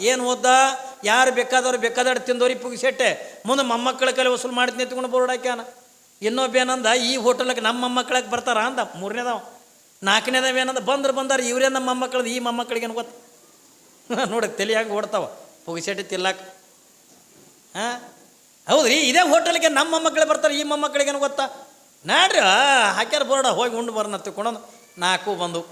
ಏನು ಓದ್ದ? ಯಾರು ಬೇಕಾದವ್ರು ಬೇಕಾದವ್ರು ತಿಂದವ್ರಿಗೆ ಪುಗಿಸೆಟ್ಟೆ ಮುಂದೆ ಮೊಮ್ಮಕ್ಕಳ ಕಲೆ ವಸೂಲು ಮಾಡ್ತೀನಿ ಎತ್ಕೊಂಡು ಬೋರ್ಡ್ ಹಾಕ್ಯಾನ ಇನ್ನೊಬ್ಬ ಏನಂದ, ಈ ಹೋಟೆಲಕ್ಕೆ ನಮ್ಮ ಮೊಮ್ಮಕ್ಕಳಿಗೆ ಬರ್ತಾರ ಅಂದ. ಮೂರನೇದವ ನಾಲ್ಕನೇದವ ಏನಂದ, ಬಂದ್ರೆ ಬಂದಾರ, ಇವರೇ ನಮ್ಮ ಮೊಮ್ಮಕ್ಕಳದು ಈ ಮೊಮ್ಮಕ್ಕಳಿಗೆ ಗೊತ್ತ? ನೋಡಿ, ತಲೆಯಾಗಿ ಓಡ್ತಾವ ಪುಗಿಸೆಟ್ಟಿ ತಿಲ್ಲಾಕ ಹಾಂ? ಹೌದ್ರಿ, ಇದೇ ಹೋಟೆಲ್ಗೆ ನಮ್ಮ ಮೊಮ್ಮಕ್ಕಳೇ ಬರ್ತಾರೆ, ಈ ಮೊಮ್ಮಕ್ಕಳಿಗೇನು ಗೊತ್ತಾ? ನಾಡ್ರಿ ಹಾಕ್ಯಾರ ಬೋರ್ಡ, ಹೋಗಿ ಉಂಡು ಬರೋಣ ತಿಳ್ಕೊಂಡು ನಾಲ್ಕು ಬಂದು,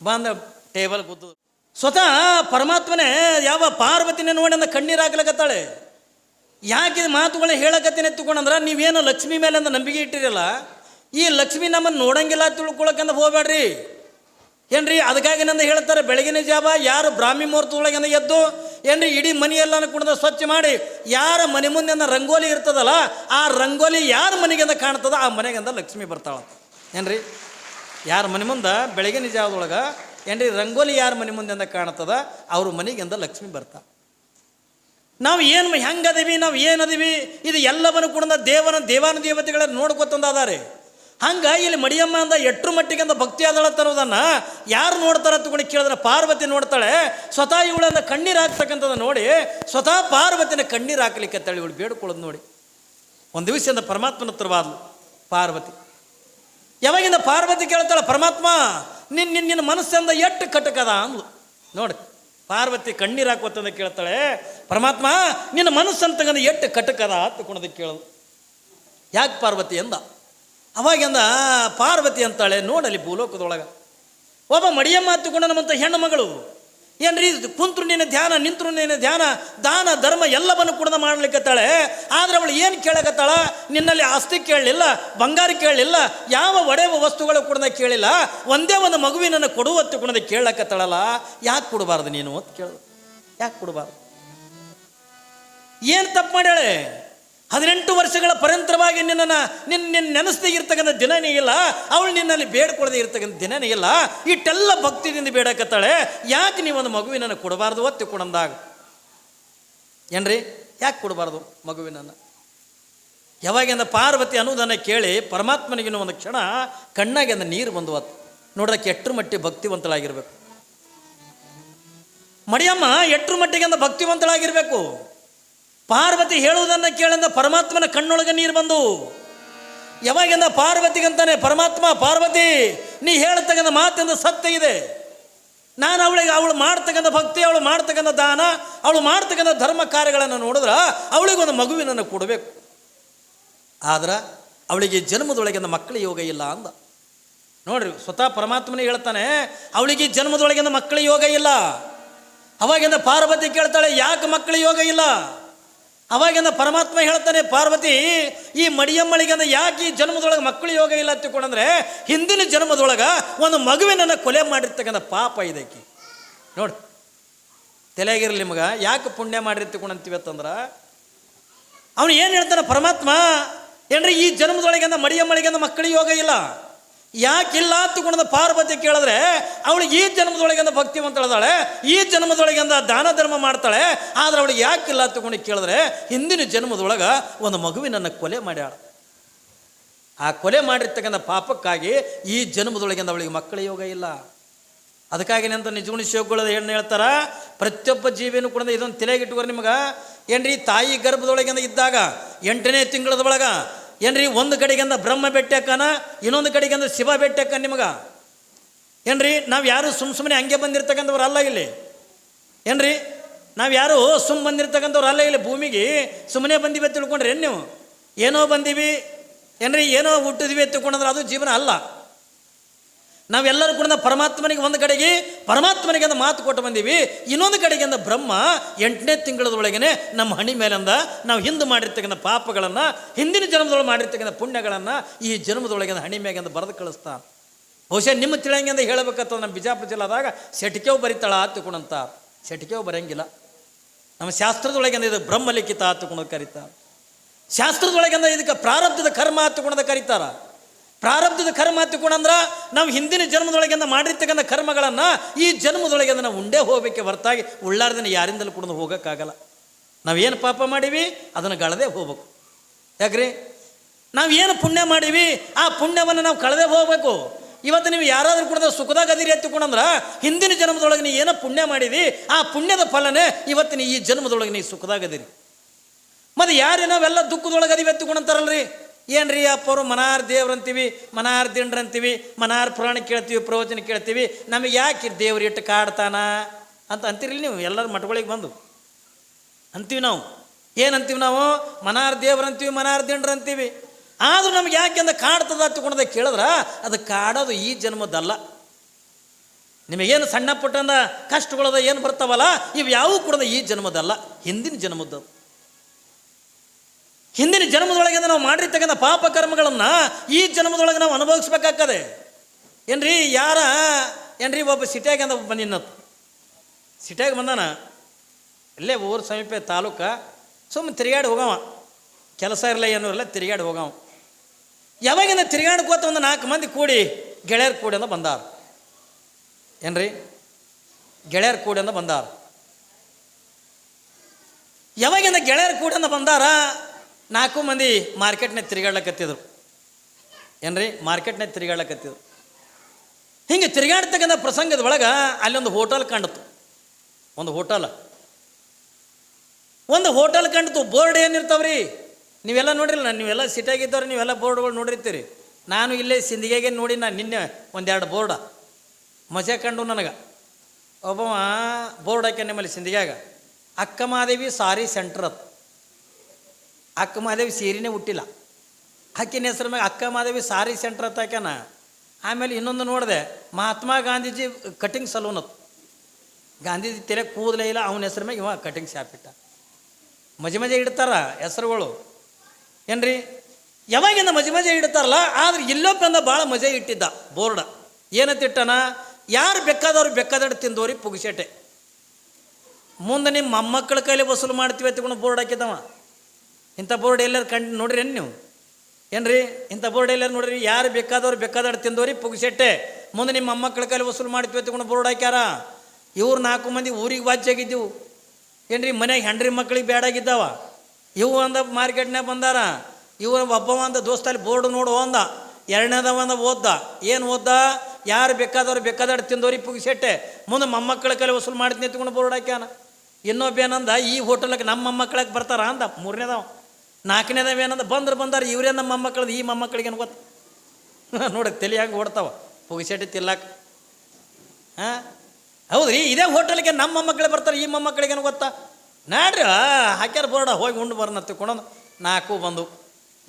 ಬಂದ ಟೇಬಲ್ ಕೂತು ಸ್ವತಃ ಪರಮಾತ್ಮನೇ ಯಾವ ಪಾರ್ವತಿನೇ ಕಣ್ಣೀರು ಹಾಕ್ಲಕತ್ತಾಳೆ. ಯಾಕೆ ಮಾತುಗಳೇ ಹೇಳಕತ್ತೀನಿ ಎತ್ತುಕೊಂಡಂದ್ರೆ ನೀವೇನು ಲಕ್ಷ್ಮಿ ಮೇಲೆ ಅಂದ ನಂಬಿಕೆ ಇಟ್ಟಿರಲ್ಲ, ಈ ಲಕ್ಷ್ಮಿ ನಮ್ಮನ್ನು ನೋಡಂಗಿಲ್ಲ ತಿಳ್ಕೊಳಕಂದ ಹೋಗ್ಬೇಡ್ರಿ ಏನ್ರಿ ಅದಕ್ಕಾಗಿ ನಂದು ಹೇಳ್ತಾರೆ, ಬೆಳಗಿನ ಜಾವ ಯಾರು ಬ್ರಾಹ್ಮಿ ಮುಹೂರ್ತದೊಳಗಿಂದ ಎದ್ದು, ಏನ್ರಿ ಇಡೀ ಮನೆಯೆಲ್ಲ ಕುಣದ ಸ್ವಚ್ಛ ಮಾಡಿ, ಯಾರ ಮನೆ ಮುಂದೆ ರಂಗೋಲಿ ಇರ್ತದಲ್ಲ, ಆ ರಂಗೋಲಿ ಯಾರ ಮನೆಗಿಂದ ಕಾಣ್ತದ, ಆ ಮನೆಗಿಂದ ಲಕ್ಷ್ಮಿ ಬರ್ತಾಳ ಏನ್ರಿ? ಯಾರ ಮನೆ ಮುಂದೆ ಬೆಳಗಿನ ಜಾವದೊಳಗೆ ಏನ್ರಿ, ರಂಗೋಲಿ ಯಾರ ಮನೆ ಮುಂದೆ ಕಾಣ್ತದ ಅವ್ರ ಮನೆಗೆಂದ ಲಕ್ಷ್ಮಿ ಬರ್ತಾ. ನಾವು ಏನು ಹೆಂಗದೀವಿ ನಾವು ಏನದೀವಿ ಇದು ಎಲ್ಲವನ್ನು ಕೂಡ ದೇವನ ದೇವಾನ ದೇವತೆಗಳನ್ನ ನೋಡ್ಕೊತಂದಾರೆ ಹಂಗೆ ಇಲ್ಲಿ ಮಡಿಯಮ್ಮ ಅಂದ ಎಟ್ರ ಮಟ್ಟಿಗೆ ಅಂದ ಭಕ್ತಿ ಆದಳ ತರೋದನ್ನ ಯಾರು ನೋಡ್ತಾರ ತಗೊಂಡು ಕೇಳಿದ್ರೆ ಪಾರ್ವತಿ ನೋಡ್ತಾಳೆ. ಸ್ವತಃ ಇವಳನ್ನ ಕಣ್ಣೀರು ಹಾಕ್ತಕ್ಕಂಥದ್ದು ನೋಡಿ, ಸ್ವತಃ ಪಾರ್ವತಿನ ಕಣ್ಣೀರು ಹಾಕ್ಲಿಕ್ಕೆ ತಳಿ ಇವಳು ಬೇಡ್ಕೊಳ್ಳೋದು ನೋಡಿ. ಒಂದು ದಿವಸದಿಂದ ಪರಮಾತ್ಮನ ಹತ್ರವಾದ್ಲು ಪಾರ್ವತಿ. ಯಾವಾಗಿಂದ ಪಾರ್ವತಿ ಕೇಳ್ತಾಳೆ, ಪರಮಾತ್ಮ ನಿನ್ನ ನಿನ್ನ ಮನಸ್ಸಿಂದ ಎಷ್ಟು ಕಟಕದ ಅಂದ್ಲು. ನೋಡಿ, ಪಾರ್ವತಿ ಕಣ್ಣೀರು ಕೇಳ್ತಾಳೆ, ಪರಮಾತ್ಮ, ನಿನ್ನ ಮನಸ್ಸನ್ನು ತಗೊಂಡು ಎಷ್ಟು ಕಟಕದ? ಗುಣದ ಕೇಳೋದು ಯಾಕೆ ಪಾರ್ವತಿ ಅಂದ? ಅವಾಗೆಂದ ಪಾರ್ವತಿ ಅಂತಾಳೆ ನೋಡಲಿ ಭೂಲೋಕದೊಳಗೆ. ಒಬ್ಬ ಮಡಿಯಮ್ಮ ಹತ್ತುಕೊಂಡ ನಮ್ಮಂಥ ಹೆಣ್ಣು ಮಗಳು. ಏನ್ರಿ ಕುಂತ್ರು ನಿನ್ನ ಧ್ಯಾನ, ನಿಂತರು ನಿನ್ನ ಧ್ಯಾನ, ದಾನ, ಧರ್ಮ ಎಲ್ಲವನ್ನು ಕೂಡ ಮಾಡ್ಲಿಕ್ಕತ್ತಾಳೆ ಆದ್ರೆ ಅವಳು ಏನು ಕೇಳಕತ್ತಾಳ? ನಿನ್ನಲ್ಲಿ ಆಸ್ತಿ ಕೇಳಲಿಲ್ಲ, ಬಂಗಾರ ಕೇಳಲಿಲ್ಲ, ಯಾವ ಒಡೆವ ವಸ್ತುಗಳು ಕೂಡನ ಕೇಳಿಲ್ಲ, ಒಂದೇ ಒಂದು ಮಗುವಿನನ್ನು ಕೊಡುವತ್ತು ಕುಣದ ಕೇಳಕತ್ತಾಳಲ್ಲ. ಯಾಕೆ ಕೊಡಬಾರ್ದು ನೀನು ಅಂತ ಕೇಳ. ಯಾಕೆ ಕೊಡಬಾರ್ದು? ಏನು ತಪ್ಪು ಮಾಡ್ಯಾಳೆ? ಹದಿನೆಂಟು ವರ್ಷಗಳ ಪರಂತರವಾಗಿ ನಿನ್ನನ್ನು ನಿನ್ನ ನಿನ್ನ ನೆನೆಸದೇ ಇರ್ತಕ್ಕಂಥ ದಿನನೇ ಇಲ್ಲ. ಅವಳು ನಿನ್ನಲ್ಲಿ ಬೇಡ್ಕೊಳ್ಳದೆ ಇರ್ತಕ್ಕಂಥ ದಿನನೇ ಇಲ್ಲ. ಇಟ್ಟೆಲ್ಲ ಭಕ್ತಿದಿಂದ ಬೇಡಕತ್ತಾಳೆ. ಯಾಕೆ ನೀವೊಂದು ಮಗುವಿನನ್ನು ಕೊಡಬಾರ್ದು? ಒತ್ತಿ ಕೊಡಂದಾಗ. ಏನ್ರಿ? ಯಾಕೆ ಕೊಡಬಾರ್ದು ಮಗುವಿನನ್ನು? ಯಾವಾಗಿಂದ ಪಾರ್ವತಿ ಅನ್ನೋದನ್ನು ಕೇಳಿ ಪರಮಾತ್ಮನಿಗಿನ ಒಂದು ಕ್ಷಣ ಕಣ್ಣಾಗಿಂದ ನೀರು ಬಂದು ಅತ್ತು ನೋಡೋಕೆ ಮಟ್ಟಿಗೆ ಮಟ್ಟಿ ಭಕ್ತಿವಂತಳಾಗಿರ್ಬೇಕು. ಮಡಿಯಮ್ಮ ಎಟ್ರ ಮಟ್ಟಿಗೆ ಭಕ್ತಿವಂತಳಾಗಿರ್ಬೇಕು? ಪಾರ್ವತಿ ಹೇಳುವುದನ್ನು ಕೇಳಿದ ಪರಮಾತ್ಮನ ಕಣ್ಣೊಳಗೆ ನೀರು ಬಂದು. ಯಾವಾಗಿಂದ ಪಾರ್ವತಿಗಂತಾನೆ, ಪರಮಾತ್ಮ, ಪಾರ್ವತಿ, ನೀ ಹೇಳ್ತಕ್ಕಂಥ ಮಾತಿಂದ ಸತ್ಯ ಇದೆ. ನಾನು ಅವಳಿಗೆ, ಅವಳು ಮಾಡ್ತಕ್ಕಂಥ ಭಕ್ತಿ, ಅವಳು ಮಾಡ್ತಕ್ಕಂಥ ದಾನ, ಅವಳು ಮಾಡ್ತಕ್ಕಂಥ ಧರ್ಮ ಕಾರ್ಯಗಳನ್ನು ನೋಡಿದ್ರೆ ಅವಳಿಗೊಂದು ಮಗುವಿನನ್ನು ಕೊಡಬೇಕು. ಆದ್ರೆ ಅವಳಿಗೆ ಜನ್ಮದೊಳಗಿಂದ ಮಕ್ಕಳ ಯೋಗ ಇಲ್ಲ ಅಂದ. ನೋಡ್ರಿ, ಸ್ವತಃ ಪರಮಾತ್ಮನೇ ಹೇಳ್ತಾನೆ, ಅವಳಿಗೆ ಜನ್ಮದೊಳಗಿಂದ ಮಕ್ಕಳ ಯೋಗ ಇಲ್ಲ. ಅವಾಗಿಂದ ಪಾರ್ವತಿ ಕೇಳ್ತಾಳೆ, ಯಾಕೆ ಮಕ್ಕಳ ಯೋಗ ಇಲ್ಲ? ಅವಾಗಿಂದ ಪರಮಾತ್ಮ ಹೇಳ್ತಾನೆ, ಪಾರ್ವತಿ, ಈ ಮಡಿಯಮ್ಮಳಿಗಂದ ಯಾಕೆ ಈ ಜನ್ಮದೊಳಗೆ ಮಕ್ಕಳು ಯೋಗ ಇಲ್ಲ ತಿಳ್ಕೊಂಡಂದ್ರೆ ಹಿಂದಿನ ಜನ್ಮದೊಳಗೆ ಒಂದು ಮಗುವಿನನ್ನು ಕೊಲೆ ಮಾಡಿರ್ತಕ್ಕಂಥ ಪಾಪ ಇದಕ್ಕೆ ನೋಡಿ, ತಲೆಯಾಗಿರಲಿ ನಿಮಗೆ, ಯಾಕೆ ಪುಣ್ಯ ಮಾಡಿರ್ತಕೊಂಡಂತೀವಿ ಅಂತಂದ್ರೆ, ಅವನು ಏನು ಹೇಳ್ತಾನೆ ಪರಮಾತ್ಮ, ಏನ್ರಿ ಈ ಜನ್ಮದೊಳಗಿಂದ ಮಡಿಯಮ್ಮಳಿಗೆಂದ ಮಕ್ಕಳಿಗೆ ಯೋಗ ಇಲ್ಲ? ಯಾಕಿಲ್ಲ ತಗೊಂಡ ಪಾರ್ವತಿ ಕೇಳಿದ್ರೆ, ಅವಳು ಈ ಜನ್ಮದೊಳಗಿಂದ ಭಕ್ತಿವಂತಳದಾಳೆ ಈ ಜನ್ಮದೊಳಗಿಂದ ದಾನ ಧರ್ಮ ಮಾಡ್ತಾಳೆ, ಆದರೆ ಅವಳಿಗೆ ಯಾಕಿಲ್ಲ ತಗೊಂಡು ಕೇಳಿದ್ರೆ, ಹಿಂದಿನ ಜನ್ಮದೊಳಗೆ ಒಂದು ಮಗುವಿನನ್ನು ಕೊಲೆ ಮಾಡ್ಯಾಳ. ಆ ಕೊಲೆ ಮಾಡಿರ್ತಕ್ಕಂಥ ಪಾಪಕ್ಕಾಗಿ ಈ ಜನ್ಮದೊಳಗಿಂದ ಅವಳಿಗೆ ಮಕ್ಕಳ ಯೋಗ ಇಲ್ಲ. ಅದಕ್ಕಾಗಿ ನಂತ ನಿಜಗುಣ ಶಿವಗಳು ಏನು ಹೇಳ್ತಾರ, ಪ್ರತಿಯೊಬ್ಬ ಜೀವಿನೂ ಕೂಡ ಇದೊಂದು ತಲೆಗಿಟ್ಟುವ ನಿಮಗೆ. ಏನ್ರಿ, ತಾಯಿ ಗರ್ಭದೊಳಗಿಂದ ಇದ್ದಾಗ, ಎಂಟನೇ ತಿಂಗಳದ ಒಳಗ ಏನ್ರಿ, ಒಂದು ಕಡೆಗಿಂದ ಬ್ರಹ್ಮ ಬೆಟ್ಟಕ್ಕನ, ಇನ್ನೊಂದು ಕಡೆಗಿಂದ ಶಿವ ಬೆಟ್ಟಕ್ಕ ನಿಮಗೆ? ಏನ್ರಿ, ನಾವು ಯಾರು ಸುಮ್ಮ ಸುಮ್ಮನೆ ಹಂಗೆ ಬಂದಿರ್ತಕ್ಕಂಥವ್ರು ಅಲ್ಲ ಇಲ್ಲಿ? ಏನ್ರಿ, ನಾವು ಯಾರು ಸುಮ್ಮ ಬಂದಿರ್ತಕ್ಕಂಥವ್ರು ಅಲ್ಲ ಇಲ್ಲಿ ಭೂಮಿಗೆ? ಸುಮ್ಮನೆ ಬಂದಿವಿ ತಿಳ್ಕೊಂಡ್ರಿ ಏನು ನೀವು? ಏನೋ ಬಂದೀವಿ, ಏನ್ರಿ, ಏನೋ ಹುಟ್ಟಿದ್ವಿ ತಿಳ್ಕೊಂಡ್ರೆ ಅದು ಜೀವನ ಅಲ್ಲ. ನಾವೆಲ್ಲರೂ ಕೂಡ ಪರಮಾತ್ಮನಿಗೆ ಒಂದು ಕಡೆಗೆ, ಪರಮಾತ್ಮನಿಗೆ ಅಂದ ಮಾತು ಕೊಟ್ಟು ಬಂದೀವಿ. ಇನ್ನೊಂದು ಕಡೆಗೆ ಅಂದ ಬ್ರಹ್ಮ, ಎಂಟನೇ ತಿಂಗಳದೊಳಗನೆ ನಮ್ಮ ಹಣಿ ಮೇಲಂದ ನಾವು ಹಿಂದೆ ಮಾಡಿರ್ತಕ್ಕಂಥ ಪಾಪಗಳನ್ನು, ಹಿಂದಿನ ಜನ್ಮದೊಳಗೆ ಮಾಡಿರ್ತಕ್ಕಂಥ ಪುಣ್ಯಗಳನ್ನು ಈ ಜನ್ಮದೊಳಗಿಂದ ಹಣಿ ಮೇಲಿಂದ ಬರೆದು ಕಳಿಸ್ತಾ ಬಹುಶಃ ನಿಮ್ಮ ತಿಳಂಗಿಂದ ಹೇಳಬೇಕಂತ ನಮ್ಮ ಬಿಜಾಪುರ ಜಿಲ್ಲಾದಾಗ ಸೆಟಿಕೆವು ಬರಿತಾಳ ಹತ್ತುಕೊಂಡಂತ ಸೆಟಿಕೆವು ಬರೆಯಂಗಿಲ್ಲ. ನಮ್ಮ ಶಾಸ್ತ್ರದೊಳಗಿಂದ ಇದು ಬ್ರಹ್ಮಲಿಖಿತ ಹತ್ತುಕೊಂಡು ಕರೀತಾರೆ. ಶಾಸ್ತ್ರದೊಳಗಿಂದ ಇದಕ್ಕೆ ಪ್ರಾರಬ್ಧದ ಕರ್ಮ ಹತ್ತುಕೊಂಡದ ಕರೀತಾರ. ಪ್ರಾರಬ್ಧದ ಕರ್ಮ ಹತ್ತಿಕೊಂಡಂದ್ರ ನಾವು ಹಿಂದಿನ ಜನ್ಮದೊಳಗಿಂದ ಮಾಡಿರ್ತಕ್ಕಂಥ ಕರ್ಮಗಳನ್ನು ಈ ಜನ್ಮದೊಳಗಿಂದ ನಾವು ಉಂಡೇ ಹೋಗಬೇಕೆ ಹೊರತಾಗಿ ಉಳ್ಳಾರ್ದನ್ನು ಯಾರಿಂದಲೂ ಕೂಡ ಹೋಗೋಕ್ಕಾಗಲ್ಲ. ನಾವೇನು ಪಾಪ ಮಾಡೀವಿ? ಅದನ್ನು ಗಳದೇ ಹೋಗ್ಬೇಕು. ಯಾಕ್ರಿ? ನಾವೇನು ಪುಣ್ಯ ಮಾಡೀವಿ? ಆ ಪುಣ್ಯವನ್ನು ನಾವು ಕಳೆದೇ ಹೋಗಬೇಕು. ಇವತ್ತು ನೀವು ಯಾರಾದರೂ ಕೂಡ ಸುಖದಾಗ ಅದಿರಿ ಎತ್ತಿಕೊಂಡಂದ್ರೆ ಹಿಂದಿನ ಜನ್ಮದೊಳಗೆ ನೀ ಏನೋ ಪುಣ್ಯ ಮಾಡಿದಿ, ಆ ಪುಣ್ಯದ ಫಲನೇ ಇವತ್ತಿನ ಈ ಜನ್ಮದೊಳಗೆ ನೀ ಸುಖದಾಗ ಅದಿರಿ. ಮತ್ತು ಯಾರೇ ನಾವೆಲ್ಲ ದುಃಖದೊಳಗೆ ಅದಿವಿ ಎತ್ತಿಕೊಂಡಂತಾರಲ್ರಿ ಏನ್ರಿ ಅಪ್ಪರು ಮನಾರ್ ದೇವ್ರಂತೀವಿ ಮನಾರ್ ದಿಂಡ್ರಂತೀವಿ ಮನಾರ್ ಪುರಾಣ ಕೇಳ್ತೀವಿ, ಪ್ರವಚನ ಕೇಳ್ತೀವಿ. ನಮಗೆ ಯಾಕೆ ದೇವ್ರು ಇಟ್ಟು ಕಾಡ್ತಾನ? ಅಂತ ಅಂತೀರಿ ನೀವು? ಎಲ್ಲರ ಮಠಗಳಿಗೆ ಬಂದು. ಅಂತೀವಿ ನಾವು. ಏನಂತೀವಿ ನಾವು? ಮನಾರ್ ದೇವ್ರಂತೀವಿ ಮನಾರ್ ದಿಂಡ್ರಂತೀವಿ ಆದರೂ ನಮ್ಗೆ ಯಾಕೆಂದ ಕಾಡ್ತದ ತಗೊಂಡದ ಕೇಳಿದ್ರ? ಅದು ಕಾಡೋದು ಈ ಜನ್ಮದಲ್ಲ. ನಿಮಗೇನು ಸಣ್ಣ ಪುಟ್ಟಂದ ಕಷ್ಟಗಳದ ಏನು ಬರ್ತಾವಲ್ಲ, ಇವು ಯಾವೂ ಕೂಡ ಈ ಜನ್ಮದಲ್ಲ. ಹಿಂದಿನ ಜನ್ಮದ್ದು ಹಿಂದಿನ ಜನ್ಮದೊಳಗೆ ನಾವು ಮಾಡಿರ್ತಕ್ಕಂಥ ಪಾಪ ಕರ್ಮಗಳನ್ನು ಈ ಜನ್ಮದೊಳಗೆ ನಾವು ಅನುಭವಿಸ್ಬೇಕಾಗ್ತದೆ. ಏನ್ರಿ, ಯಾರ, ಏನ್ರಿ, ಒಬ್ಬ ಸಿಟ್ಯಾಗ ಅಂದ ಬಂದಿನ್ನತ್ತು ಸಿಟ್ಯಾಗ ಬಂದಾನ, ಇಲ್ಲೇ ಊರು ಸಮೀಪ ತಾಲೂಕ ಸುಮ್ಮನೆ ತಿರುಗಾಡಿ ಹೋಗವ. ಕೆಲಸ ಇರಲ್ಲ ಏನೂ ಇರಲ್ಲ ತಿರುಗಾಡಿ ಹೋಗವ. ಯಾವಾಗಿಂದ ತಿರುಗಾಡ್ಕೋತ ಒಂದು ನಾಲ್ಕು ಮಂದಿ ಕೂಡಿ ಗೆಳೆಯರು ಕೂಡಿ ಅಂತ ಬಂದಾರ. ಏನ್ರಿ, ಗೆಳೆಯರು ಕೂಡಿ ಅಂತ ಬಂದಾರ. ಯಾವಾಗಿಂದ ಗೆಳೆಯರು ಕೂಡಿ ಅಂತ ಬಂದಾರ ನಾಲ್ಕು ಮಂದಿ ಮಾರ್ಕೆಟ್ನಾಗ ತಿರುಗಾಡ್ಲಕತ್ತಿದ್ರು. ಏನ್ರಿ? ಮಾರ್ಕೆಟ್ನಾಗ ತಿರುಗಾಡ್ಲಕತ್ತಿದ್ರು. ಹಿಂಗೆ ತಿರುಗಾಡ್ತಕ್ಕಂಥ ಪ್ರಸಂಗದ ಒಳಗೆ ಅಲ್ಲೊಂದು ಹೋಟೆಲ್ ಕಂಡಿತು ಒಂದು ಹೋಟೆಲ್ ಒಂದು ಹೋಟೆಲ್ ಕಂಡಿತು ಬೋರ್ಡ್ ಏನಿರ್ತಾವ್ರಿ ನೀವೆಲ್ಲ ನೋಡಿರಲ್ಲ, ನೀವೆಲ್ಲ ಸಿಟಿಯಾಗಿದ್ದವ್ರು ನೀವೆಲ್ಲ ಬೋರ್ಡ್ಗಳು ನೋಡಿರ್ತೀರಿ. ನಾನು ಇಲ್ಲೇ ಸಿಂದಿಗೆಗೆ ನೋಡಿ ನಾನು ನಿನ್ನೆ ಒಂದೆರಡು ಬೋರ್ಡ ಮಜಾ ಕಂಡು ನನಗೆ. ಒಬ್ಬವ ಬೋರ್ಡ್ ಹಾಕ್ಯ ನಿಮ್ಮಲ್ಲಿ ಸಿಂದಿಗ್ಯಾಗ. ಅಕ್ಕಮಾದೇವಿ ಸಾರಿ ಸೆಂಟ್ರ್ ಅದು ಅಕ್ಕ ಮಹಾದೇವಿ ಸೀರೆನೇ ಹುಟ್ಟಿಲ್ಲ. ಅಕ್ಕಿನ ಹೆಸರು ಮ್ಯಾಗ ಅಕ್ಕ ಮಹಾದೇವಿ ಸಾರಿ ಸೆಂಟ್ರ್ ಅಂತ ಹಾಕ್ಯಾನ. ಆಮೇಲೆ ಇನ್ನೊಂದು ನೋಡಿದೆ, ಮಹಾತ್ಮ ಗಾಂಧೀಜಿ ಕಟಿಂಗ್ ಸಲೂನ್ ಅದು ಗಾಂಧೀಜಿ ತೆರೆ ಕೂದಲೇ ಇಲ್ಲ, ಅವನ ಹೆಸರು ಮ್ಯಾಗ ಇವ ಕಟಿಂಗ್ ಶಾಪ್ ಇಟ್ಟ. ಮಜೆ ಮಜೆ ಇಡ್ತಾರ ಹೆಸರುಗಳು. ಏನ್ರಿ? ಯಾವಾಗಿಂದ ಮಜೆ ಮಜೆ ಇಡ್ತಾರಲ್ಲ, ಆದ್ರೆ ಇಲ್ಲೊಬ್ಬಂದ ಭಾಳ ಮಜೆ ಇಟ್ಟಿದ್ದ ಬೋರ್ಡ್. ಏನಂತಿಟ್ಟನ ಯಾರು ಬೇಕಾದವ್ರು ಬೇಕಾದಷ್ಟು ತಿಂದೋರಿ ಪುಗ್ಸೇಟೆ. ಮುಂದೆ ನಿಮ್ಮ ಮೊಮ್ಮಕ್ಕಳ ಕೈಲಿ ವಸೂಲು ಮಾಡ್ತೀವಿ ಅಂತ ಬೋರ್ಡ್ ಹಾಕಿದವ ಇಂಥ ಬೋರ್ಡ್ ಎಲ್ಲರೂ ಕಂಡು ನೋಡ್ರಿ ನೀವು. ಏನ್ರಿ? ಇಂಥ ಬೋರ್ಡ್ ಎಲ್ಲರೂ ನೋಡ್ರಿ, ಯಾರು ಬೇಕಾದವ್ರು ಬೇಕಾದಷ್ಟು ತಿಂದವ್ರಿ ಪುಗಿಸೆಟ್ಟೆ. ಮುಂದೆ ನಿಮ್ಮ ಮೊಮ್ಮಕ್ಕಳ ಕೈಲಿ ವಸೂಲು ಮಾಡ್ತೀವಿ ತಗೊಂಡು ಬೋರ್ಡ್ ಹಾಕ್ಯಾರ. ಇವ್ರು ನಾಲ್ಕು ಮಂದಿ ಊರಿಗೆ ವಾಚ್ಯಾಗಿದ್ದೀವು ಏನ್ರಿ, ಮನ್ಯಾಗ ಹೆಂಡ್ರಿ ಮಕ್ಕಳಿಗೆ ಬೇಡಾಗಿದ್ದಾವ ಇವು ಅಂದ ಮಾರ್ಕೆಟ್ನಾಗ ಬಂದಾರ. ಇವ ಒಬ್ಬವ ಅಂದ ದೋಸ್ತಲ್ಲಿ ಬೋರ್ಡ್ ನೋಡು ಅಂದ. ಎರಡನೇದವ ಅಂದ ಓದ್ದ. ಏನು ಓದ್ದ? ಯಾರು ಬೇಕಾದವ್ರು ಬೇಕಾದವ್ರು ತಿಂದವ್ರಿ ಪುಗಿಸೆಟ್ಟೆ. ಮುಂದೆ ಮೊಮ್ಮಕ್ಕಳ ಕೈಲಿ ವಸೂಲು ಮಾಡ್ತೀನಿ ಎತ್ಕೊಂಡು ಬೋರ್ಡ್ ಹಾಕ್ಯಾನ. ಇನ್ನೊಬ್ಬ ಏನಂದ, ಈ ಹೋಟೆಲ್ಗೆ ನಮ್ಮ ಮೊಮ್ಮಕ್ಕಳಕ್ಕೆ ಬರ್ತಾರ ಅಂದ. ಮೂರನೇದವ. ನಾಲ್ಕನೇದವ ಏನಂದ? ಬಂದ್ರೆ ಬಂದಾರ, ಇವರೇ ನಮ್ಮ ಮೊಮ್ಮಕ್ಕಳದು, ಈ ಮೊಮ್ಮಕ್ಕಳಿಗೆ ಏನು ಗೊತ್ತ? ನೋಡಕ್ಕೆ ತಲೆ ಹಂಗೆ ಓಡ್ತಾವ. ಪುಗಿಸೆಟ್ಟಿ ತಿಲ್ಲಕ್ಕೆ ಹಾಂ? ಹೌದ್ರಿ? ಇದೇ ಹೋಟೆಲ್ಗೆ ನಮ್ಮ ಮೊಮ್ಮಕ್ಕಳೇ ಬರ್ತಾರೆ, ಈ ಮೊಮ್ಮಕ್ಕಳಿಗೆ ಏನು ಗೊತ್ತಾ? ನಾಡ್ರಿ ಹಾಕ್ಯಾರ ಬೋರ್ಡ, ಹೋಗಿ ಉಂಡು ಬರ್ನ ತಿಳ್ಕೊಂಡು ನಾಲ್ಕು ಬಂದು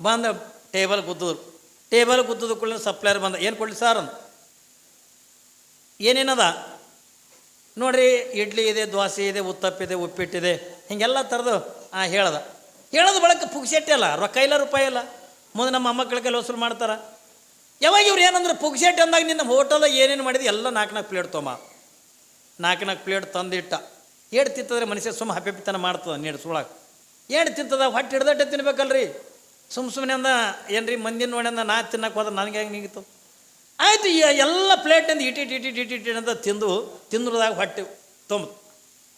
ಬಂದು ಟೇಬಲ್ ಗುದ್ದಿದ್ರು. ಟೇಬಲ್ ಗುದ್ದದ ಕೂಡ ಸಪ್ಲೈಯರ್ ಬಂದ, ಏನು ಕೊಡ್ಲಿ ಸರ್ ಅಂದ. ಏನೇನದ? ನೋಡ್ರಿ, ಇಡ್ಲಿ ಇದೆ ದೋಸೆ ಇದೆ ಉತ್ತಪ್ಪಿದೆ ಉಪ್ಪಿಟ್ಟಿದೆ, ಹಿಂಗೆಲ್ಲ ಥರದ್ದು ಆ, ಹೇಳ್ದ. ಹೇಳೋದು ಬಳಕ ಪುಗ್ಸೆಟ್ಟೆ ಅಲ್ಲ, ರೊಕ್ಕ ಇಲ್ಲ, ರೂಪಾಯಿ ಇಲ್ಲ. ಮುಂದೆ ನಮ್ಮ ಮೊಮ್ಮಕ್ಕಳ ಕೈಲಿ ವಸೂಲು ಮಾಡ್ತಾರ. ಯಾವಾಗ ಇವ್ರು ಏನಂದ್ರೆ ಪುಗ್ಸೆಟ್ಟೆ ಅಂದಾಗ ನಿನ್ನ ಹೋಟೆಲ್ ಏನೇನು ಮಾಡಿದೆ ಎಲ್ಲ ನಾಲ್ಕು ನಾಲ್ಕು ಪ್ಲೇಟ್ ತೊಮ್ಮ ನಾಲ್ಕು ನಾಲ್ಕು ಪ್ಲೇಟ್ ತಂದಿಟ್ಟ. ಏಡ್ ತಿಂತದ್ರೆ ಮನುಷ್ಯ ಸುಮ್ಮ ಹಪ್ಪಿತನ ಮಾಡ್ತದ ನೀಡು ಸುಳಾಗ ಏಡ್ ತಿಂತದ, ಹೊಟ್ಟೆ ಹಿಡ್ದಟ್ಟೆ ತಿನ್ಬೇಕಲ್ರಿ. ಸುಮ್ಮ ಸುಮ್ಮನೆ ಅಂದ, ಏನ್ರಿ ಮಂದಿನ ನೋಡಿ ಅಂದ, ನಾ ತಿನ್ನಕ್ಕೆ ಹೋದ್ರೆ ನನಗೆ ಹೆಂಗೆ ನಿಗಿತು ಆಯ್ತು ಎಲ್ಲ ಪ್ಲೇಟಿಂದ ಇಟಿ ಇಟ್ಟಿಟ್ ಇಟ್ಟಿಟ್ ಇಟ್ಟಿ ಅಂತ ತಿಂದು, ತಿಂದ್ರದಾಗ ಹೊಟ್ಟೆ ತುಂಬ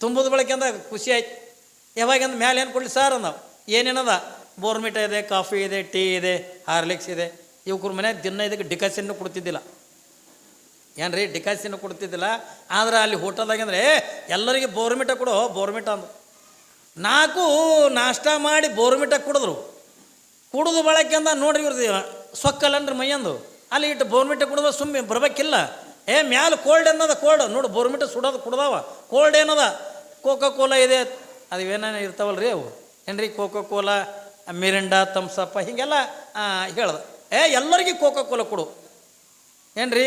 ತುಂಬುದು ಬಳಕೆ ಅಂದ ಖುಷಿ ಆಯ್ತು. ಯಾವಾಗಂದ ಮೇಲೆ ಏನು ಕೊಡಲಿ ಸರ್ ಅಂದವು. ಏನೇನದ? ಬೋರ್ಮಿಟ ಇದೆ, ಕಾಫಿ ಇದೆ, ಟೀ ಇದೆ, ಹಾರ್ಲಿಕ್ಸ್ ಇದೆ. ಇವಕ್ರ ಮನೆ ದಿನ ಇದಕ್ಕೆ ಡಿಕಾಸಿನ್ನು ಕೊಡ್ತಿದ್ದಿಲ್ಲ. ಏನ್ರಿ? ಡಿಕಾಸಿನ್ನು ಕೊಡ್ತಿದ್ದಿಲ್ಲ. ಆದ್ರೆ ಅಲ್ಲಿ ಹೋಟೆಲ್ದಾಗ ಅಂದರೆ ಎಲ್ಲರಿಗೆ ಬೋರ್ಮಿಟ ಕೊಡು ಬೋರ್ಮಿಟ ಅಂದರು. ನಾಲ್ಕು ನಾಷ್ಟ ಮಾಡಿ ಬೋರ್ಮಿಟ ಕುಡಿದ್ರು. ಕುಡಿದು ಬಳಕೆಂದ ನೋಡ್ರಿ ಇವ್ರದ್ದು ಸೊಕ್ಕಲ್ಲನ್ರಿ ಮೈಯಂದು. ಅಲ್ಲಿ ಇಟ್ಟು ಬೋರ್ಮಿಟ ಕುಡಿದ್ರೆ ಸುಮ್ಮನೆ ಬರಬೇಕಿಲ್ಲ. ಏ, ಮ್ಯಾಲ ಕೋಲ್ಡ್ ಅನ್ನದ ಕೋಲ್ಡ್. ನೋಡು ಬೋರ್ಮಿಟ ಸುಡೋದು ಕುಡ್ದಾವ. ಕೋಲ್ಡ್ ಏನದ? ಕೋಕೋ ಕೋಲಾ ಇದೆ. ಅದು ಏನೇನು ಇರ್ತಾವಲ್ರಿ ಅವು. ಏನ್ರಿ ಕೋಕೋ ಕೋಲಾ ಮಿರಿಂಡಾ ತಮ್ಸಪ್ಪ ಹೀಗೆಲ್ಲ ಹೇಳ್ದ. ಏ, ಎಲ್ಲರಿಗೆ ಕೋಕೋ ಕೋಲಾ ಕೊಡು. ಏನ್ರಿ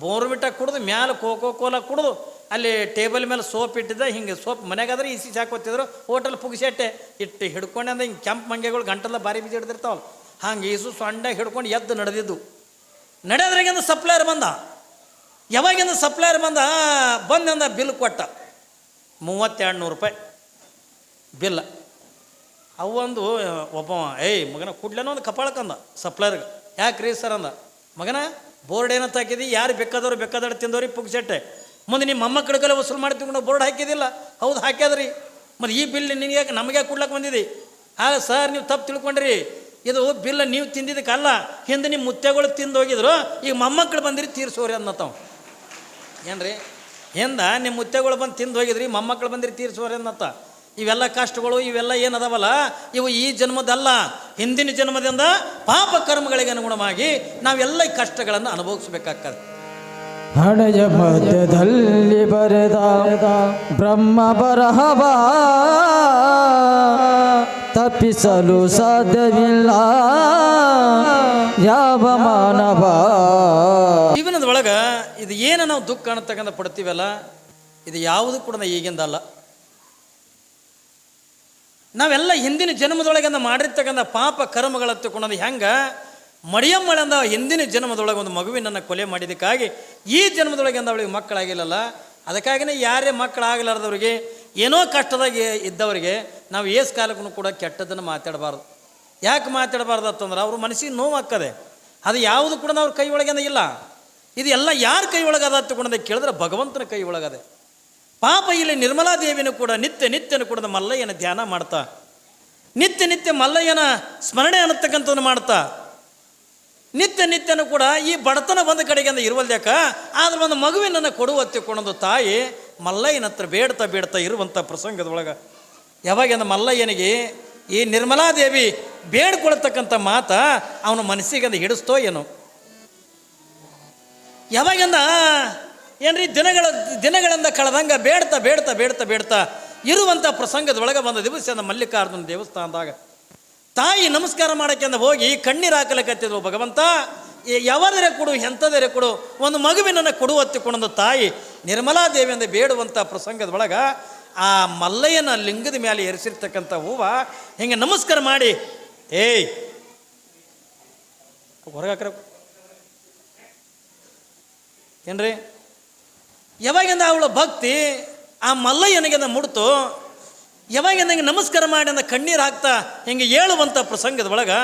ಬೋರ್ಮಿಟ ಕುಡ್ದು ಮ್ಯಾಲೆ ಕೋಕೋ ಕೋಲಾ ಕುಡ್ದು ಅಲ್ಲಿ ಟೇಬಲ್ ಮೇಲೆ ಸೋಪ್ ಇಟ್ಟಿದ್ದ, ಹಿಂಗೆ ಸೋಪ್ ಮನೆಗಾದ್ರೆ ಇಸಿ ಹಾಕೋತಿದ್ರು ಹೋಟೆಲ್ ಪುಗಿಸೆಟ್ಟೆ, ಇಟ್ಟು ಹಿಡ್ಕೊಂಡೆ ಅಂದ್ರೆ ಹಿಂಗೆ ಕೆಂಪು ಮಂಗೆಗಳು ಗಂಟೆಲ್ಲ ಬಾರಿ ಬೀಜ ಹಿಡ್ದಿರ್ತಾವಲ್ಲ. ಹಂಗೆ ಈಸು ಸೊಂಡ ಹಿಡ್ಕೊಂಡು ಎದ್ದು ನಡೆದಿದ್ದು. ನಡೆದ್ರಾಗಿಂದ ಸಪ್ಲೈಯರ್ ಬಂದ. ಯಾವಾಗಿಂದ ಸಪ್ಲೈಯರ್ ಬಂದ? ಬಂದಿಂದ ಬಿಲ್ ಕೊಟ್ಟ. ಮೂವತ್ತೆರಡು ನೂರು ರೂಪಾಯಿ. ಬಿಲ್ಲ ಅವೊಂದು ಒಬ್ಬ ಏಯ್, ಮಗನ ಕೂಡ್ಲೇನೋ ಒಂದು ಕಪಾಳಕ್ಕಂದ ಸಪ್ಲೈರ್ಗೆ. ಯಾಕೆ ರೀ ಸರ್? ಅಂದ, ಮಗನ, ಬೋರ್ಡ್ ಏನಂತ ಹಾಕಿದಿ? ಯಾರು ಬೇಕಾದವ್ರು ಬೇಕಾದವ್ರು ತಿಂದವ್ರಿ ಪುಗ್ಸೆಟ್ಟೆ. ಮುಂದೆ ನಿಮ್ಮ ಅಮ್ಮ ಕಲೆ ವಸೂಲು ಮಾಡಿ ತಗೊಂಡು ಬೋರ್ಡ್ ಹಾಕಿದಿಲ್ಲ. ಹೌದು, ಹಾಕ್ಯಾದ್ರಿ. ಮತ್ತು ಈ ಬಿಲ್ ನಿನಗೆ ನಮಗೆ ಕೊಡ್ಲಕ್ಕೆ ಬಂದಿದೆ? ಆಗ ಸರ್, ನೀವು ತಪ್ಪು ತಿಳ್ಕೊಂಡ್ರಿ. ಇದು ಬಿಲ್ ನೀವು ತಿಂದಿದ್ದಕ್ಕಲ್ಲ ಹಿಂದೆ ನಿಮ್ಮ ಮುತ್ತೆಗಳು ತಿಂದು ಹೋಗಿದ್ರು. ಈಗ ಮೊಮ್ಮಕ್ಕಳು ಬಂದಿರಿ ತೀರ್ಸೋರಿ ಅನ್ನತ್ತಾವ. ಏನ್ರಿ? ಹಿಂದ ನಿಮ್ಮ ಮುತ್ತೆಗಳು ಬಂದು ತಿಂದು ಹೋಗಿದ್ರಿ ಮೊಮ್ಮಕ್ಕಳು ಬಂದಿರಿ ತೀರ್ಸೋರಿ ಅನ್ನತ್ತ. ಇವೆಲ್ಲ ಕಷ್ಟಗಳು ಇವೆಲ್ಲ ಏನದವಲ್ಲ? ಇವು ಈ ಜನ್ಮದಲ್ಲ. ಹಿಂದಿನ ಜನ್ಮದಿಂದ ಪಾಪ ಕರ್ಮಗಳಿಗೆ ಅನುಗುಣವಾಗಿ ನಾವೆಲ್ಲ ಈ ಕಷ್ಟಗಳನ್ನು ಅನುಭವಿಸಬೇಕಾಗ್ತದೆ. ಹಣೆಯ ಮಧ್ಯದಲ್ಲಿ ಬರೆದ ಬ್ರಹ್ಮ ಬರಹವ ತಪ್ಪಿಸಲು ಸಾಧ್ಯವಿಲ್ಲ. ಯಾವ ಮಾನವ? ಜೀವನದ ಒಳಗ ಇದು ಏನು ನಾವು ದುಃಖ ಅನ್ನತಕ್ಕಂಥ ಪಡ್ತೀವಲ್ಲ? ಇದು ಯಾವುದು ಕೂಡ ಈಗಿಂದಲ್ಲ ನಾವೆಲ್ಲ ಹಿಂದಿನ ಜನ್ಮದೊಳಗಿಂದ ಮಾಡಿರ್ತಕ್ಕಂಥ ಪಾಪ ಕರ್ಮಗಳ ತಗೊಂಡು ಹೆಂಗೆ? ಮಡಿಯಮ್ಮಳಂದ ಹಿಂದಿನ ಜನ್ಮದೊಳಗೆ ಒಂದು ಮಗುವಿನನ್ನು ಕೊಲೆ ಮಾಡಿದ್ದಕ್ಕಾಗಿ ಈ ಜನ್ಮದೊಳಗಿಂದ ಅವಳಿಗೆ ಮಕ್ಕಳಾಗಿಲ್ಲಲ್ಲ? ಅದಕ್ಕಾಗಿನೇ ಯಾರೇ ಮಕ್ಕಳಾಗಲಾರ್ದವ್ರಿಗೆ, ಏನೋ ಕಷ್ಟದಾಗ ಇದ್ದವರಿಗೆ ನಾವು ಏಸ್ ಕಾಲಕ್ಕೂ ಕೂಡ ಕೆಟ್ಟದನ್ನು ಮಾತಾಡಬಾರ್ದು. ಯಾಕೆ ಮಾತಾಡಬಾರ್ದು ಅಂತಂದ್ರೆ ಅವ್ರ ಮನಸ್ಸಿಗೆ ನೋವು ಆಗ್ತದೆ ಅದು ಯಾವುದು ಕೂಡ ಅವ್ರ ಕೈ ಒಳಗಿಂದ ಇಲ್ಲ ಇದೆಲ್ಲ ಯಾರ ಕೈ ಒಳಗದ ತಗೊಂಡದ ಕೇಳಿದ್ರೆ ಭಗವಂತನ ಕೈ ಒಳಗದೆ ಪಾಪ ಇಲ್ಲಿ ನಿರ್ಮಲಾ ದೇವಿನೂ ಕೂಡ ನಿತ್ಯ ನಿತ್ಯನೂ ಕೂಡ ಮಲ್ಲಯ್ಯನ ಧ್ಯಾನ ಮಾಡ್ತಾ. ನಿತ್ಯ ನಿತ್ಯ ಮಲ್ಲಯ್ಯನ ಸ್ಮರಣೆ ಅನ್ನತಕ್ಕಂಥದ್ದು ಮಾಡ್ತಾ. ನಿತ್ಯ ನಿತ್ಯನೂ ಕೂಡ ಈ ಬಡತನ ಒಂದು ಕಡೆಗೆ ಅಂದ್ರೆ ಇರುವಲ್ದ್ಯಾಕ ಆದ್ರೆ ಒಂದು ಮಗುವಿನನ್ನು ಕೊಡುವ ತಿಳ್ಕೊಂಡೊಂದು ತಾಯಿ ಮಲ್ಲಯ್ಯನ ಹತ್ರ ಬೇಡ್ತಾ ಬೇಡ್ತಾ ಇರುವಂಥ ಪ್ರಸಂಗದೊಳಗೆ ಯಾವಾಗ ಮಲ್ಲಯ್ಯನಿಗೆ ಈ ನಿರ್ಮಲಾದೇವಿ ಬೇಡ್ಕೊಳ್ತಕ್ಕಂಥ ಮಾತ ಅವನ ಮನಸ್ಸಿಗೆ ಅದು ಹಿಡಿಸ್ತೋ ಏನೋ. ಯಾವಾಗಿಂದ ಏನ್ರಿ? ದಿನಗಳ, ದಿನಗಳಿಂದ ಕಳೆದಂಗ ಬೇಡ್ತಾ ಬೇಡ್ತಾ ಬೇಡ್ತಾ ಬೇಡ್ತಾ ಇರುವಂಥ ಪ್ರಸಂಗದೊಳಗೆ ಬಂದ ದಿವಸ ಮಲ್ಲಿಕಾರ್ಜುನ ದೇವಸ್ಥಾನದಾಗ. ತಾಯಿ ನಮಸ್ಕಾರ ಮಾಡಕ್ಕೆಂದ ಹೋಗಿ ಕಣ್ಣೀರು ಹಾಕಲಕತ್ತಿದ್ವು ಭಗವಂತ. ಯಾವದರೆ ಕೊಡು, ಎಂಥದರೆ ಕೊಡು, ಒಂದು ಮಗುವಿನನ್ನು ಕೊಡುವತ್ತಿಕೊಂಡೊಂದು ತಾಯಿ. ನಿರ್ಮಲಾ ದೇವಿಯಿಂದ ಬೇಡುವಂಥ ಪ್ರಸಂಗದೊಳಗೆ ಆ ಮಲ್ಲಯ್ಯನ ಲಿಂಗದ ಮೇಲೆ ಏರಿಸಿರ್ತಕ್ಕಂಥ ಹೂವ ಹಿಂಗೆ ನಮಸ್ಕಾರ ಮಾಡಿ, ಏಯ್ ಹೊರಗಾಕ್ರ ಏನ್ರಿ? ಯಾವಾಗಿಂದ ಅವಳ ಭಕ್ತಿ, ಆ ಮಲ್ಲಯ್ಯನಿಗೆ ಮುಡ್ತು, ಯಾವಾಗಿಂದ ಹಿಂಗೆ ನಮಸ್ಕಾರ ಮಾಡಿ ಅಂದ ಕಣ್ಣೀರು ಹಾಕ್ತಾ ಹಿಂಗೆ ಹೇಳುವಂಥ ಪ್ರಸಂಗದ ಒಳಗೆ,